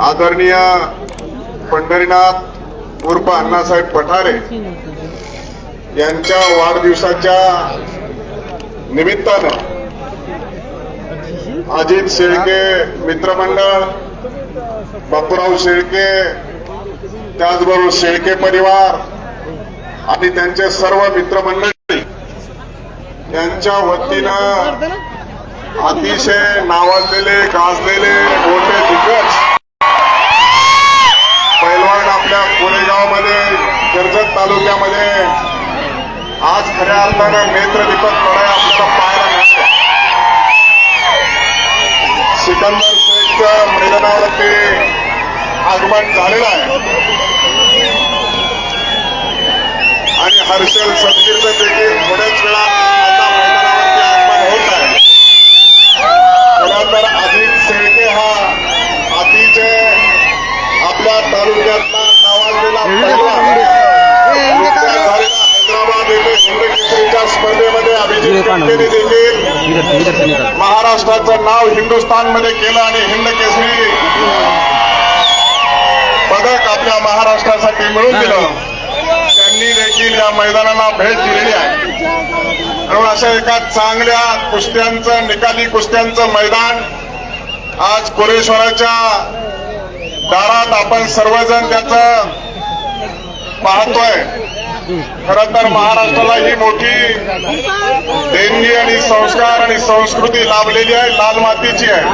आदरणीय पंढरीनाथ उर्फ अण्णासाहेब पठारे यांच्या वाढदिवसाच्या निमित्तानं अजित शेळके मित्रमंडळ बापूराव शेळके त्याचबरोबर शेळके परिवार आणि त्यांचे सर्व मित्रमंडळी यांच्या वतीनं अतिशय नावाजलेले गाजलेले मोठे दिग्गज आपल्या कोरेगावमध्ये कर्जत तालुक्यामध्ये आज खऱ्या अर्थानं नेत्रदीपक लढाई आपल्याला पाहायला मिळते सिकंदर शेखच्या मैदानावरती आगमन झालेलं आहे. आणि हर्षल सदगीरचं देखील थोड्याच वेळात शेळकेने देखील महाराष्ट्राचं नाव हिंदुस्थानमध्ये केलं आणि हिंद केसरी पदक आपल्या महाराष्ट्रासाठी मिळून दिलं. त्यांनी देखील या मैदानाला भेट दिलेली आहे. म्हणून अशा एका चांगल्या कुस्त्यांचं निकाली कुस्त्यांचं मैदान आज कोरेश्वराच्या दारात आपण सर्वजण त्याचं पाहतोय. खरं तर महाराष्ट्राला ही मोठी देणगी आणि संस्कार आणि संस्कृती लाभलेली आहे लाल मातीची आहे.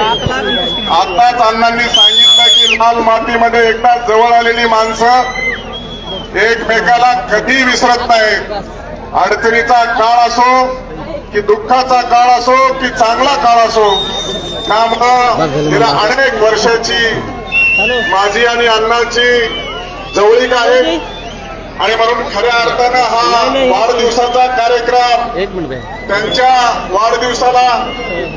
आताच अण्णांनी सांगितलं की लाल मातीमध्ये एकदा जवळ आलेली माणसं एकमेकाला कधी विसरत नाही अडचणीचा काळ असो की दुःखाचा काळ असो की चांगला काळ असो त्यामुळं गेल्या अनेक वर्षाची माझी आणि अण्णाची जवळीक आहे. आणि म्हणून खऱ्या अर्थानं हा वाढदिवसाचा कार्यक्रम एक मिनिट भाई त्यांच्या वाढदिवसाला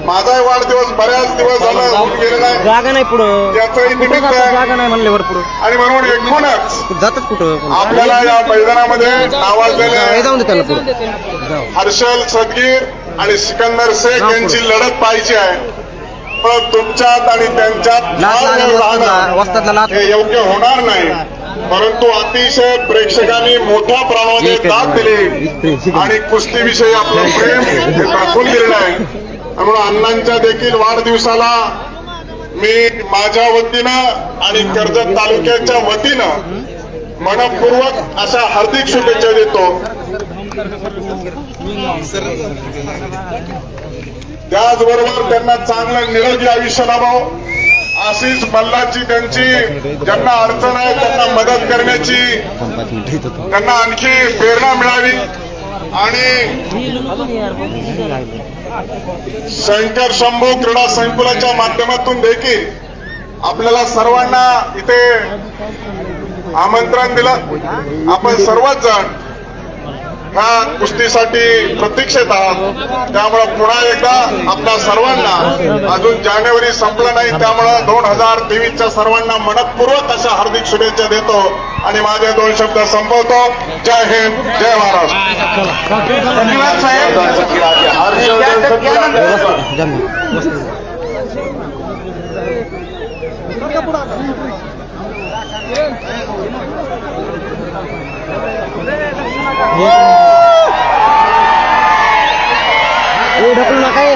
माझाही वाढदिवस बऱ्याच दिवस झाला होऊन गेलेला आहे. जागा नाही पुढं. त्याचंही निमित्त जागा नाही म्हणल्यावर पुढं. आणि म्हणून एकूणच जातात कुठं? आपल्याला या मैदानामध्ये नावाजलेले जाऊन त्याला पुढं. हर्षल सदगीर आणि सिकंदर शेख यांची लढत पाहिजे आहे. पण तुमच्यात आणि त्यांच्यात हे योग्य होणार नाही. परंतु अतिशय प्रेक्षकांनी मोठ्या प्रमाणामध्ये दाद दिली. आणि कुस्तीविषयी आपलं प्रेम दाखवून दिलेलं आहे. त्यामुळे अण्णांच्या देखील वाढदिवसाला मी माझ्या वतीनं आणि कर्जत तालुक्याच्या वतीनं मनपूर्वक अशा हार्दिक शुभेच्छा देतो. त्याचबरोबर त्यांना चांगलं निरोगी आयुष्य लाभाव. आशिष मल्लाची त्यांची ज्यांना अडचण आहे त्यांना मदत करण्याची त्यांना आणखी प्रेरणा मिळावी. आणि शंकर शंभू क्रीडा संकुलाच्या माध्यमातून देखील आपल्याला सर्वांना इथे आमंत्रण दिलं. आपण सर्वच जण ह्या कुस्तीसाठी प्रतीक्षेत आहात. त्यामुळं पुन्हा एकदा आपल्या सर्वांना अजून जानेवारी संपलं नाही त्यामुळं दोन हजार तेवीसच्या सर्वांना मनपूर्वक अशा हार्दिक शुभेच्छा देतो आणि माझे दोन शब्द संपवतो. जय हिंद जय महाराष्ट्र. धन्यवाद ए, ढकलू नका ए.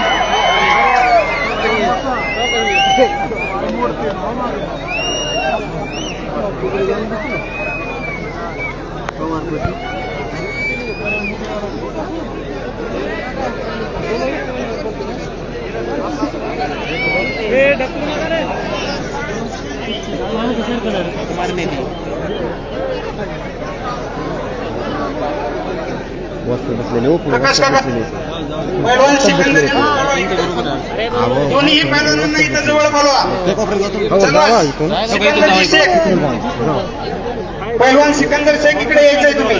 वस्ती बसलेले हो पुढे प्रकाश वस्तू बसलेले ओपन वस्तू बसलेले दोन्ही पैलवानांना इथं जवळ बोलवा. सिकंदरजी सिकंदर शेख इकडे यायचंय तुम्ही.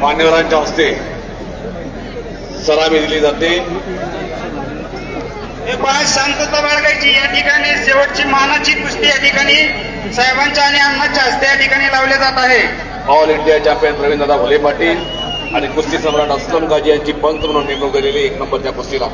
मान्यवरांच्या हस्ते सलामी दिली जाते. हे शांतता बाळगायची. या ठिकाणी शेवटची मानाची कुस्ती या ठिकाणी साहेबांच्या आणि अण्णाच्या हस्ते या ठिकाणी लावले जात आहे. All India champion Pravindada Bhole Patil आणि कुस्ती सम्राट अस्लम गाजी यांची पंच म्हणून नेमणूक झालेली एक नंबरच्या कुस्तीला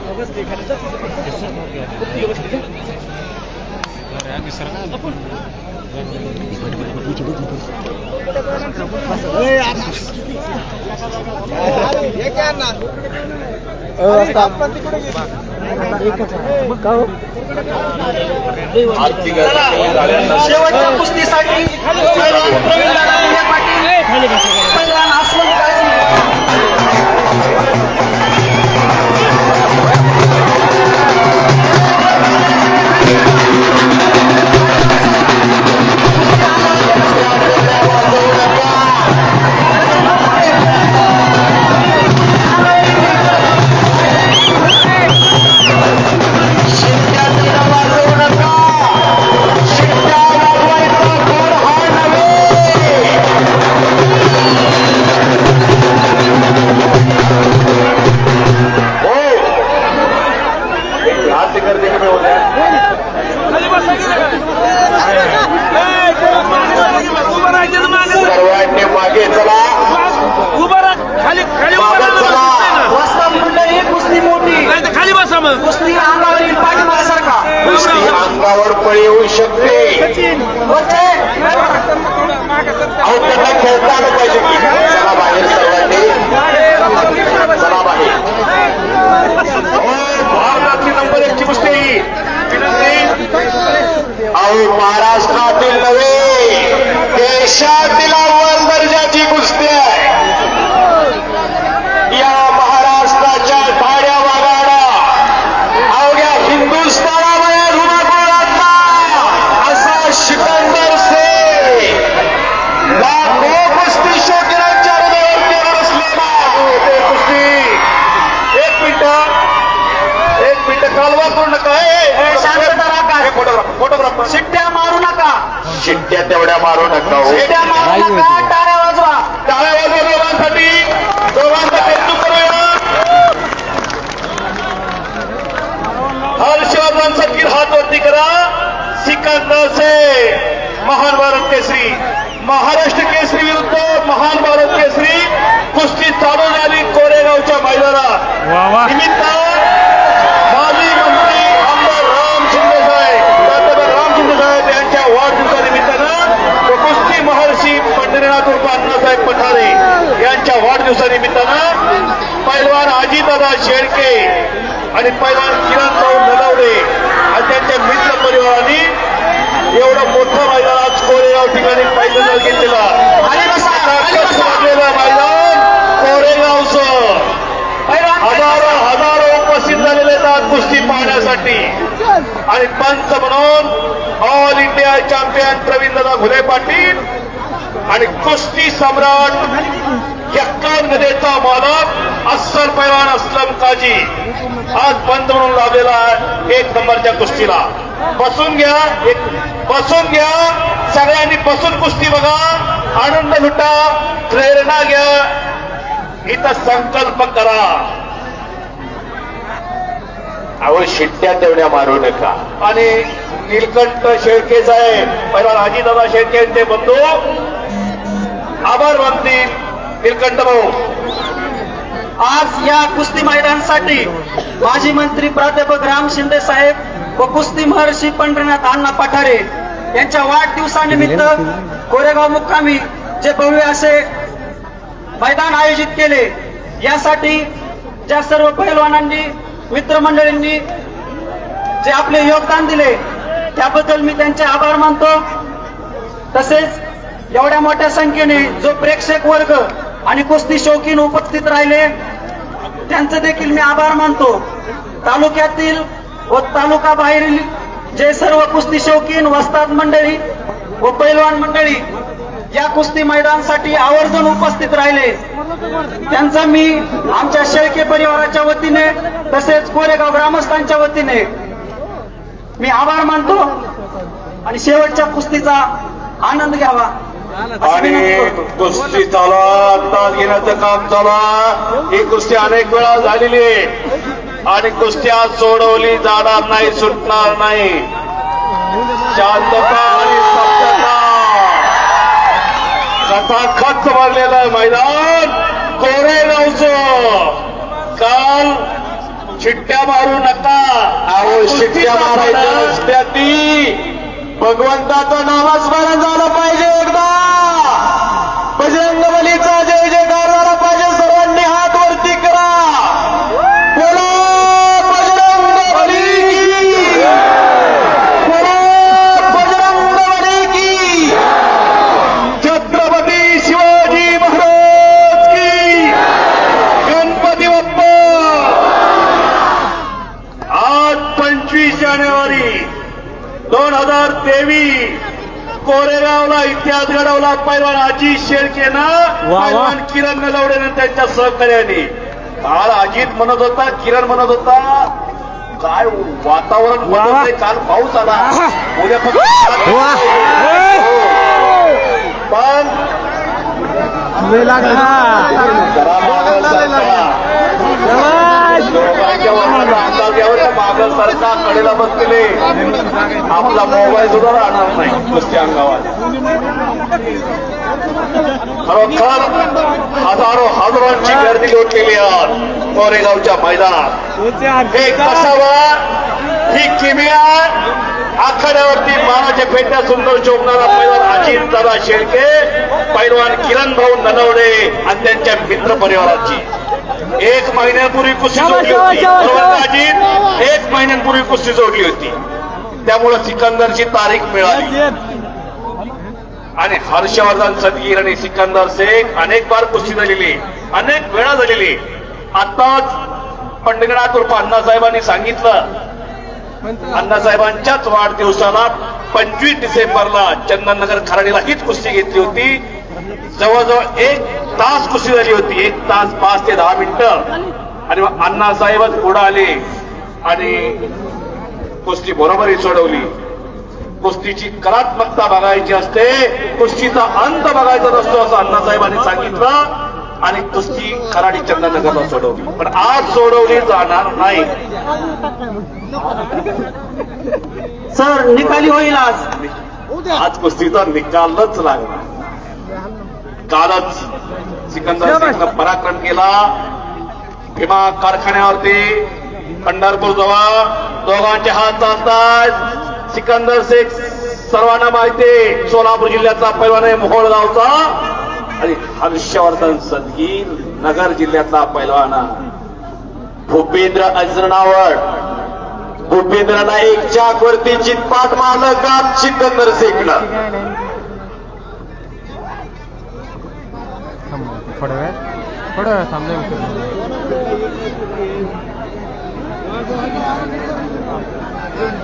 आरती झाल्यानंतर शेवटच्या कुस्तीसाठी Thank you. देशातील अव्वल दर्जाची कुस्ती आहे. या महाराष्ट्राच्या ठाड्या वागाडा अवघ्या हिंदुस्थानामध्ये धुमाकूळ असा सिकंदर से लाखो कुस्ती शौकीनांच्या हृदयावरती बसलेला. ते कुस्ती. एक मिनिट. एक मिनिट. कालवा पूर्ण काय शांतता राखा. Photographer photographer. शिट्ट्या मारू नका. शिट्ट्या तेवढ्या मारू नका हो. शिट्ट्या मारू नका टाळ्या वाजवा. टाळ्या वाजवा दोघांसाठी. दोघांचा कौतुक करूया. हर्षवर्धनसाठी हात वरती करा. सिकंदर से महान भारत केसरी. महाराष्ट्र केसरी विरुद्ध महान भारत केसरी. कुस्ती चालू झाली कोरेगावच्या मैदानात. निमित्त माजी मंत्री आमदार राम शिंदे साहेब प्राध्यापक राम शिंदे साहेब यांच्या वाढदिवसानिमित्तानं व कुस्ती महर्षी पंढरीनाथ उर्फ अण्णासाहेब पठारे यांच्या वाढदिवसानिमित्तानं अजितदादा शेळके आणि पैलवान किरण भाऊ नलवडे आणि त्यांच्या मित्र परिवारांनी एवढं मोठं मैदान आज कोरेगाव ठिकाणी पहिल्यांदा घेतलेला. वाजलेलं मैदान? कोरेगावचं. हजारो हजारो उपस्थित झालेले आहेत कुस्ती पाहण्यासाठी. आणि पंच म्हणून ऑल इंडिया चॅम्पियन प्रवीणदादा घुले पाटील आणि कुस्ती सम्राट यक्कान नदेचा मालक अस्सल पैलवान असलम काजी. आज बंद म्हणून लावलेला आहे एक नंबरच्या कुस्तीला. बसून घ्या एक बसून घ्या. सगळ्यांनी बसून कुस्ती बघा. आनंद लुटा. प्रेरणा घ्या. इथं संकल्प करा. अहो शिट्ट्या तेवढ्या मारू नका. आणि निलकंठ शेळके साहेब पहिला अजितदादा शेळके ते बंधू. आभार मानतील निलकंठ भाऊ. आज या कुस्ती मैदानासाठी माजी मंत्री प्राध्यापक राम शिंदे साहेब व कुस्ती महर्षी पंढरीनाथ अण्णा पठारे यांच्या वाढदिवसानिमित्त कोरेगाव मुक्कामी जे भव्य असे मैदान आयोजित केले यासाठी ज्या सर्व पैलवानांनी मित्रमंडळींनी जे आपले योगदान दिले त्याबद्दल मी त्यांचे आभार मानतो. तसेच एवढ्या मोठ्या संख्येने जो प्रेक्षक वर्ग आणि कुस्ती शौकीन उपस्थित राहिले त्यांचे देखील मी आभार मानतो. तालुक्यातील व तालुका बाहेरील जे सर्व कुस्ती शौकीन वस्ताद मंडळी व पैलवान मंडळी या कुस्ती मैदानासाठी आवर्जून उपस्थित राहिले. त्यांचा मी आमच्या शेळके परिवाराच्या वतीने तसेच कोरेगाव ग्रामस्थांच्या वतीने मी आभार मानतो. आणि शेवटच्या कुस्तीचा आनंद घ्यावा. आणि. कुस्ती चालू आता घेण्याचं काम चालू. ही कुस्ती अनेक वेळा झालेली आहे. आणि कुस्त्या सोडवली जाणार नाही सुटणार नाही. शांतता आणि स्तब्धता कथाखत भरलेलं मैदान. कोरेगावचं काल चिट्ट्या मारू नका. अहो शिट्ट्या मारायच्या नसत्या ती. भगवंताचं नामस्मरण झालं पाहिजे एकदा बजरंग बलीचा जय जयकार झाला पाहिजे सर्वांनी हात वरती करा बोला बजरंग बली की बोला बजरंग बली की छत्रपती शिवाजी महाराज की गणपती बाप्पा आज पंचवीस जानेवारी दोन हजार तेवीस कोरेगावला इतिहास घडवला पैलवान अजित शेळकेनं पैलवान किरण नलवडेनं त्यांच्या सहकार्याने. काल अजित म्हणत होता किरण म्हणत होता काय वातावरण बदलतंय काल पाऊस आला. उद्या फक्त पण जरा. मागं सरका. अंदाज यावर मागं सरका कडेला बसलेले आपला मोबाईल सुद्धा राहणार नाही कुस्ती अंगावर खरोखर हजारो हजारांची गर्दी लोटलेली आहे कोरेगावच्या मैदानात हे कसावं ही किमिया आखाड्यावरती मानाचे पेट्या सुंदर शोभणारा पैलवान अजित दादा शेळके पैलवान किरण भाऊ ननवडे आणि त्यांच्या मित्र परिवाराची एक महिन्यापूर्वी कुस्ती जोडली होती. बरोबर एक महिन्यांपूर्वी कुस्ती जोडली होती. त्यामुळे सिकंदरची तारीख मिळाली. आणि हर्षवर्धन सदगीर आणि सिकंदर शेख अनेक बार कुस्ती झालेली अनेक वेळा झालेली. आताच पंढरीनाथ उर्फ अण्णासाहेबांनी सांगितलं. अण्णासाहेबांच्याच वाढदिवसाला पंचवीस डिसेंबरला चंदननगर खराडीला हीच कुस्ती घेतली होती. जवळजवळ एक तास कुस्ती झाली होती. एक तास पाच ते दहा मिनिटं. आणि मग अण्णासाहेबच पुढे आले. आणि कुस्ती बरोबरी सोडवली. कुस्तीची कलात्मकता बघायची असते कुस्तीचा अंत बघायचा नसतो असं अण्णासाहेबांनी सांगितलं. आणि कुस्ती खराडी चंदनगरला सोडवली. पण आज सोडवली जाणार नाही. सर निकाली होईल आज. आज कुस्तीचा निकालच लागला कालच सिकंदर शेखनं पराक्रम केला. भीमा कारखान्यावरती पंढरपूर जवळ दोघांचे हात चालतात सिकंदर शेख सर्वांना माहिती सोलापूर जिल्ह्याचा पैलवान आहे मोहोळ गावचा आणि हर्षवर्धन सदगीर नगर जिल्ह्यातला पैलवान आहे. भूपेंद्र अजरणावळ. भूपेंद्रला एक चाक वरती चितपाट मारलं का सिकंदर शेखनं. थोड्या वेळ थोड्या वेळ थांबले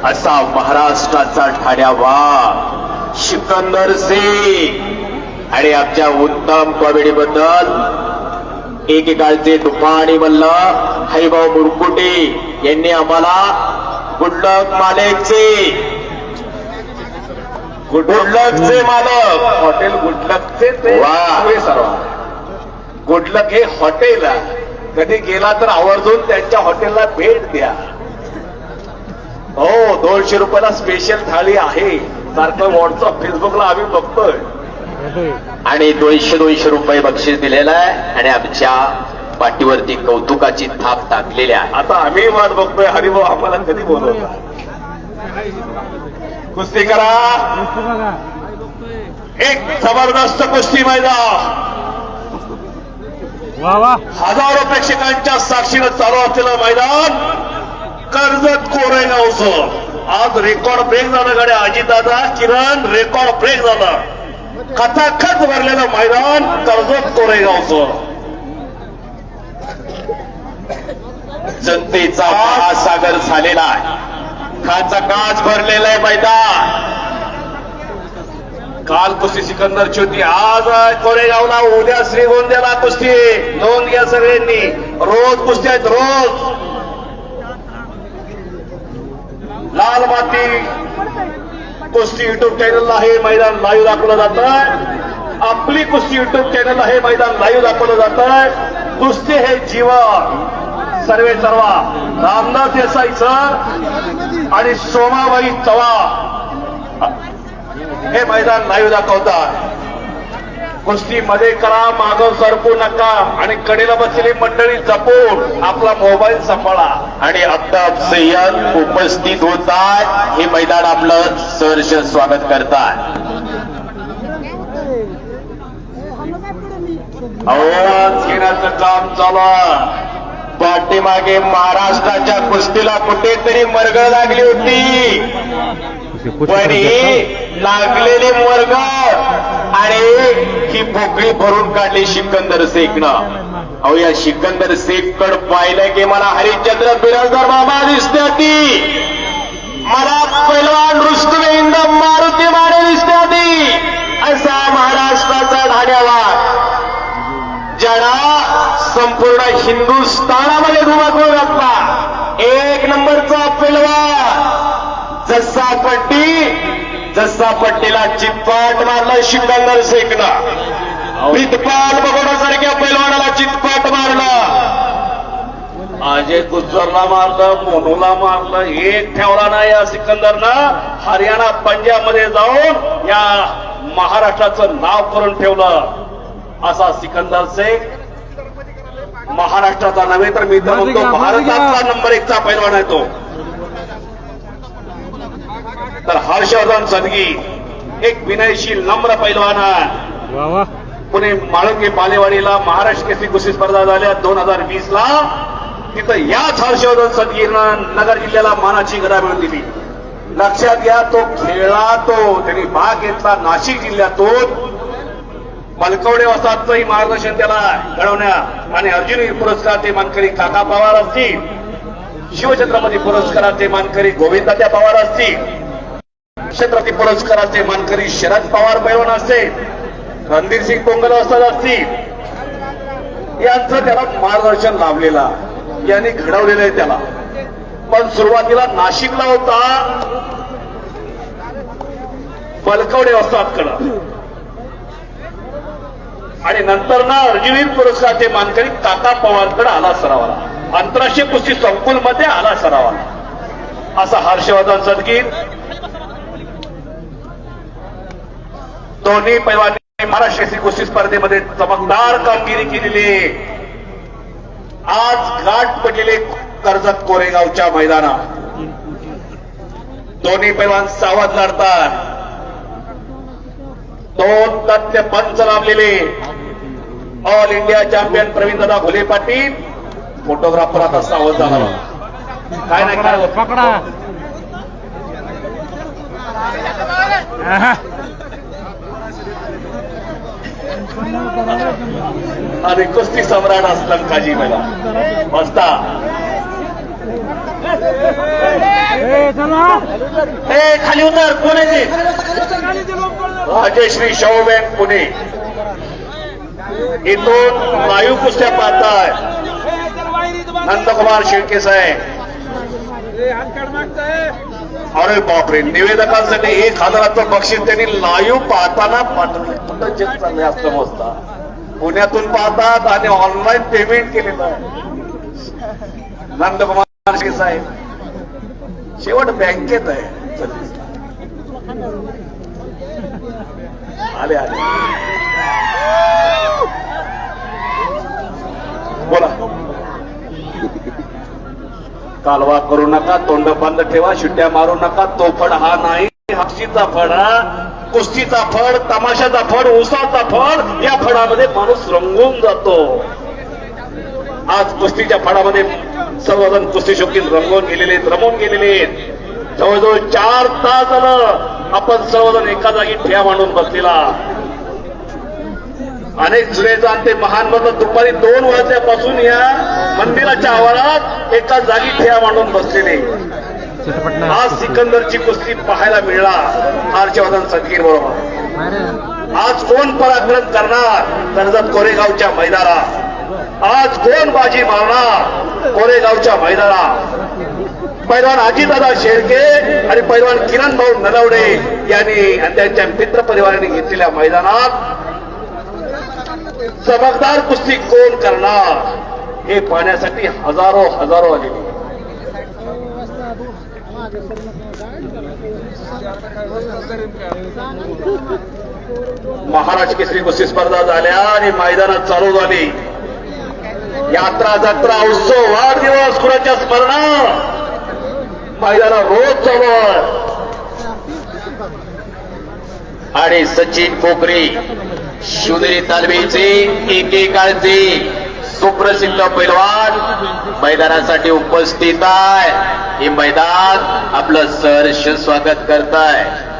असा महाराष्ट्राचा ठाण्यावा सिकंदर सिंग आणि आमच्या उत्तम कॉमेडी बद्दल एकेकाळचे तुफानी मल्ल हरिभाऊ मुरकुटे यांनी आम्हाला गुडलक मालेकचे. गुडलकचे मालक. हॉटेल गुडलकचे ते वा. सर्व गुडलक हे हॉटेल आहे. कधी गेला तर आवर्जून त्यांच्या हॉटेलला भेट द्या. हो दोनशे रुपयाला स्पेशल थाळी आहे. सारखं व्हॉट्सअप फेसबुकला आम्ही बघतोय. आणि दोनशे दोनशे रुपये बक्षीस दिलेलं आहे आणि आमच्या पाठीवरती कौतुकाची थाप टाकलेली आहे. आता आम्ही वाट बघतोय. हरिभाऊ आम्हाला कधी बोलवता? कुस्ती करा. एक जबरदस्त कुस्ती मैदान. हजारो प्रेक्षकांच्या साक्षीनं चालू असलेलं मैदान कर्जत कोरेगावचं. आज रेकॉर्ड ब्रेक झालं गाड्या. अजितदादा किरण रेकॉर्ड ब्रेक झालं. कथाखत भरलेलं मैदान कर्जत कोरेगावचं. जनतेचा महासागर झालेला आहे. खाचा काच भरलेला आहे मैदान. काल कुस्ती सिकंदरची होती आज कोरेगावला उद्या श्रीगोंद्याला कुस्ती. नोंद घ्या सगळ्यांनी. रोज कुस्ती आहेत रोज. लाल माती कुस्ती युट्यूब चॅनलला हे मैदान लाईव्ह दाखवलं जात आहे आपली कुस्ती युट्यूब चॅनलला हे मैदान लाईव्ह दाखवलं जात आहे कुस्ती हे जीवन. सर्वे सर्वा. रामदास देसाई सर आणि सोमाबाई चव्हाण. हे मैदान लाईव्ह दाखवतात कुस्ती मध्ये करा मागं सरकू नका आणि कडेला बसलेली मंडळी जपून आपला मोबाईल सांभाळा. आणि अफ्ताब सय्यद उपस्थित होत आहे हे मैदान आपलं सहर्ष स्वागत करतात. आवाज घेण्याचं काम चालू. पाठीमागे महाराष्ट्राच्या कुस्तीला कुठेतरी मरगळ लागली होती. लागलेली मरगळ आणि ही पोकळी भरून काढली सिकंदर शेखनं. अहो या सिकंदर शेखकड पाहिलं की मला हरिश्चंद्र बिराजदार बाबा दिसते ती. मला पैलवान रुस्तुमे इंद मारुती माने दिसते ती. असा महाराष्ट्राचा धाड्यावाग ज्याला संपूर्ण हिंदुस्थानामध्ये धुमाकूळ घातला एक नंबरचा पेलवा जसा पट्टी जसा पट्टीला चितपाट मारला सिकंदर शेखनं. प्रीतपाल बघण्यासारख्या पैलवानाला चितपाट मारला. अजय गुज्जरला मारलं मोनूला मारलं एक ठेवला नाही या सिकंदरनं. हरियाणा पंजाबमध्ये जाऊन या महाराष्ट्राचं नाव करून ठेवलं. असा सिकंदर शेख महाराष्ट्राचा नव्हे तर मी तर म्हणतो भारताचा नंबर एकचा पैलवान आहे तो. तर हर्षवर्धन सदगी एक विनयशील नम्र पैलवान पुणे माळुंगे बालेवाडीला महाराष्ट्र केसरी कुस्ती स्पर्धा झाल्या दोन हजार वीस ला तिथं याच हर्षवर्धन सदगीरनं नगर जिल्ह्याला मानाची गदा मिळवून दिली. लक्षात घ्या तो खेळला तो. त्यांनी भाग घेतला नाशिक जिल्ह्यातून. बलकवडे वसाहतचंही मार्गदर्शन त्याला घडवण्यात. आणि अर्जुनी पुरस्काराचे मानकरी काका पवार असतील. शिवछत्रपती पुरस्काराचे मानकरी गोविंदात्या पवार असतील. छत्रपती पुरस्काराचे मानकरी शरद पवार पैलवान असतील रणधीर सिंग पोंगल असतील यांचं त्याला मार्गदर्शन लाभलेला यांनी घडवलेलं आहे त्याला. पण सुरुवातीला नाशिकला होता. बलकवडे वस्तादकडं आणि नंतर ना अर्जुनीर पुरस्काराचे मानकरी काका पवारकडे आला सरावाला. आंतरराष्ट्रीय कुस्ती संकुलमध्ये आला सरावाला. असा हर्षवर्धन सदगीर दोन्ही पैलवानी महाराष्ट्र केसरी कुस्ती स्पर्धेमध्ये चमकदार कामगिरी केलेली. आज गाठ पडलेले कर्जत कोरेगावच्या मैदानात दोन्ही पैलवान सावध लढतात दोन तथ्य पंच लावलेले ऑल इंडिया चॅम्पियन प्रवीण दादा घोले पाटील फोटोग्राफर आता सावध झाला काय नाही काय. पकडा. आणि कुस्ती सम्राट असलम काजी मला. चला. ए खाली उतर ते राजश्री शाहू बँक पुणे. इथून लाईव्ह कुस्त्या पाहताय. नंदकुमार शेळके साहेब. अरे बापरे निवेदकांसाठी एक हजाराचं बक्षीस त्यांनी लाईव्ह पाहताना पाठवलं असं मोजता पुण्यातून पाहतात आणि ऑनलाईन पेमेंट केलेलं आहे. नंदकुमार साहेब शेवट बँकेत आहे. आले आले. बोला. कालवा करू नका तोंड बंद ठेवा शिट्ट्या मारू नका तो फड हा नाही. हपशीचा फड हा कुस्तीचा फड तमाशाचा फड उसाचा फड या फडामध्ये माणूस रंगून जातो. आज कुस्तीच्या फडामध्ये सर्वजण कुस्ती शोकीन रंगून गेलेले आहेत रमून गेलेले आहेत. जवळजवळ चार तास झालं आपण सर्वजण एका जागी ठ्या मांडून बसलेला. अनेक जुने जाणते महान भक्त दुपारी दोन वाजल्यापासून या मंदिराच्या आवारात एका जागी ठेवा मांडून बसलेले. आज सिकंदरची कुस्ती पाहायला मिळणार हर्षवर्धन संगीर बरोबर. आज कोण पराक्रम करणार? कर्जत कोरेगावच्या मैदानात. आज कोण बाजी मारणार? कोरेगावच्या मैदानात. पैलवान अजितदादा शेळके आणि पैलवान किरण भाऊ नलवडे यांनी आणि त्यांच्या मित्र परिवाराने घेतलेल्या मैदानात चमकदार कुस्ती कोण करणार? हे पाहण्यासाठी हजारो हजारो आलेले महाराज केसरी कुस्ती स्पर्धा झाल्या आणि मैदानात चालू झाली. यात्रा जत्रा उत्सव वाढदिवस कुणाच्या स्मरणा मैदानात रोज चालू आणि सचिन कोकरी शिवनेरी तालमीचे एकेकाळचे सुप्रसिद्ध पैलवान मैदानासाठी उपस्थित आहे. हे मैदान आपलं सहर्ष स्वागत करत आहे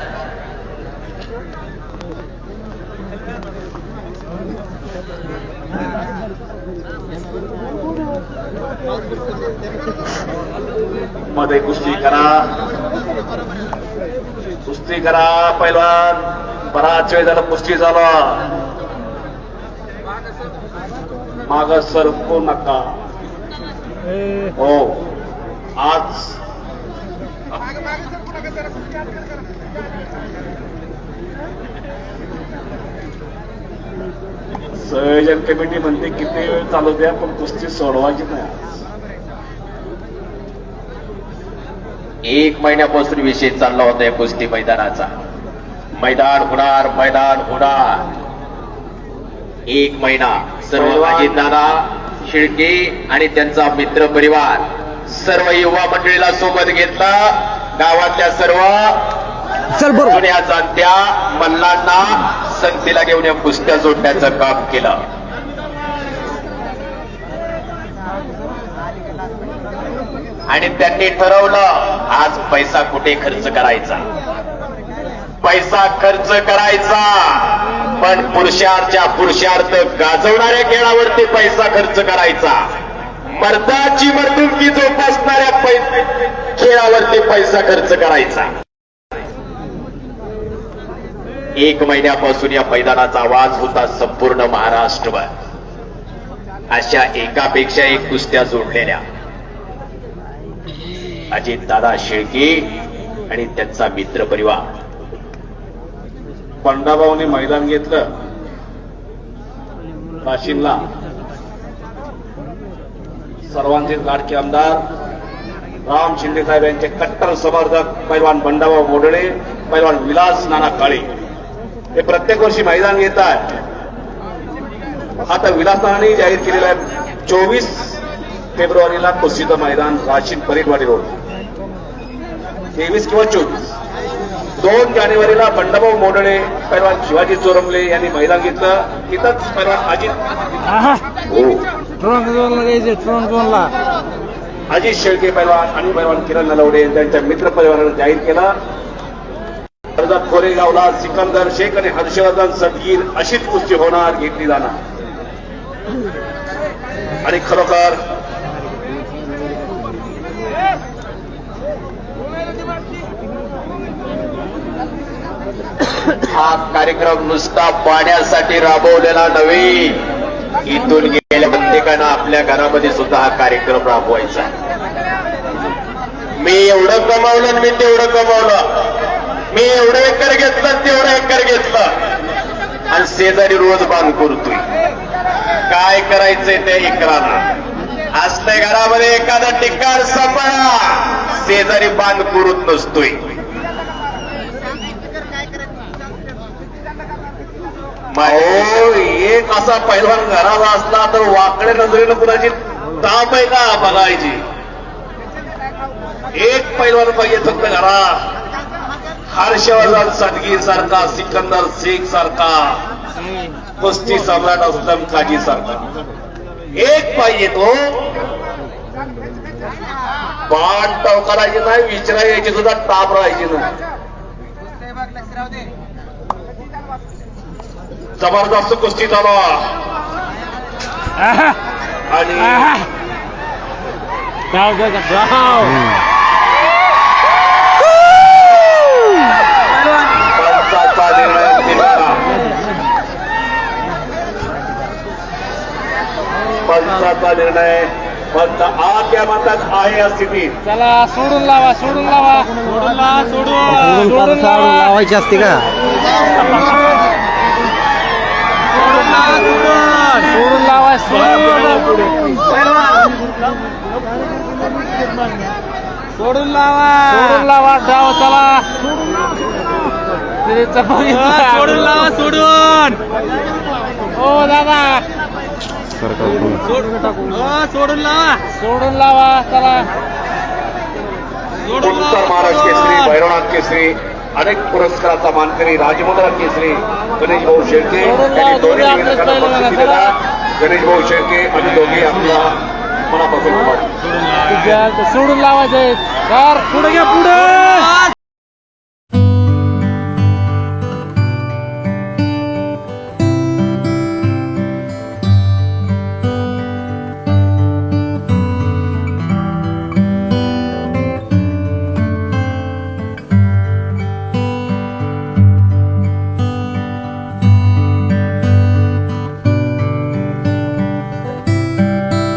मध्ये कुस्ती करा. कुस्ती करा पैलवान. बराच वेळ झाला कुस्ती झाला. माग सरकू नका. हो. आज संयोजन कमिटी म्हणते किती वेळ चालू द्या पण कुस्ती सोडवायची नाही एक महिन्यापासून विषय चालला होता या कुस्ती मैदानाचा. मैदान होणार मैदान होणार. एक महिना. सर्व दादा शिळके आणि त्यांचा मित्र परिवार. सर्व युवा मंडळीला सोबत घेतला. गावातल्या सर्व जुन्या जाणत्या मल्लांना संगतीला घेऊन या कुस्त्या जोडण्याचं काम केलं. आणि त्यांनी ठरवलं आज पैसा कुठे खर्च करायचा? पैसा खर्च करायचा. पण पुरुषार्थच्या पुरुषार्थ गाजवणाऱ्या खेळावरती पैसा खर्च करायचा. मर्दाची मर्दुकी जोपासणाऱ्या पै- खेळावरती पैसा खर्च करायचा. एक महिन्यापासून या मैदानाचा आवाज होता संपूर्ण महाराष्ट्रभर. अशा एकापेक्षा एक कुस्त्या जोडलेल्या. अजित दादा शेळके आणि त्यांचा मित्र परिवार पंडाभाऊने मैदान घेतलं. वाशिमला सर्वांचे लाडके आमदार. राम शिंदे साहेब यांचे कट्टर समर्थक पैलवान बंडाभाऊ मोडळे पैलवान विलास नाना काळे. हे प्रत्येक वर्षी मैदान घेत आहे आता विलासनाने जाहीर केलेला आहे चोवीस फेब्रुवारीला कुस्तीचं मैदान राशीन परेडवाडी रोड. तेवीस किंवा चोवीस. दोन जानेवारीला बंडाभाऊ मोडळे पैलवान शिवाजी चोरमले यांनी मैदान घेतलं. तिथंच पैलवान अजित अजित शेळके पैलवान आणि पैलवान किरण नलवडे त्यांच्या मित्र परिवारानं जाहीर केला. कर्जत कोरेगावला सिकंदर शेख आणि हर्षवर्धन सदगीर अशीच कुस्ती होणार घेतली जाणार. आणि खरोखर हा कार्यक्रम नुसता पाण्यासाठी राबवलेला नव्हे. इथून गेलेल्या प्रत्येकानं आपल्या घरामध्ये सुद्धा हा कार्यक्रम राबवायचा मी एवढं कमावलं मी तेवढं कमावलं. मी एवढं एकर घेतलं तेवढं एकर घेतलं. आणि शेजारी रोज बांध करतोय. काय करायचंय त्या एकराला असल्या घरामध्ये एखादा ठिकाण सांभाळा. शेजारी बांध करूत नसतोय अहो एक असा पैलवान घराला असला तर वाकड्या नजरेनं कुणाची ताप आहे का बघायची? एक पैलवान पाहिजे फक्त घरात. हर्षवर्धन सदगीर सारखा सिकंदर शेख सारखा कुस्ती सम्राट असलम काजी सारखा. एक पाहिजे तो. पाठ टाव करायची नाही विचारा यायची सुद्धा टाप राहायची नाही. जबरदस्त कुस्ती चालू आणि. पंचाचा निर्णय पंच आत या मतात आहे या स्थितीत. चला सोडून लावा सोडून लावा. सोडून लावा सोडून. सोडून लावा. लावायची असते का? सोडून सोडून लावा सोडून सोडून लावा. सोडून लावा डाव चला. सोडून लावा सोडून. हो दादा. सोडून सोडून लावा. सोडून लावा चला. सोडून उत्तर महाराष्ट्र केसरी भैरवनाथ केसरी. अनेक पुरस्काराचा मानकरी राजमुद्रा केसरी गणेश भाऊ शेळके यांनी दोन्ही. गणेश भाऊ शेळके आणि दोघे आपला मनापासून. सोडून लावायचंय सर पुढे घ्या पुढे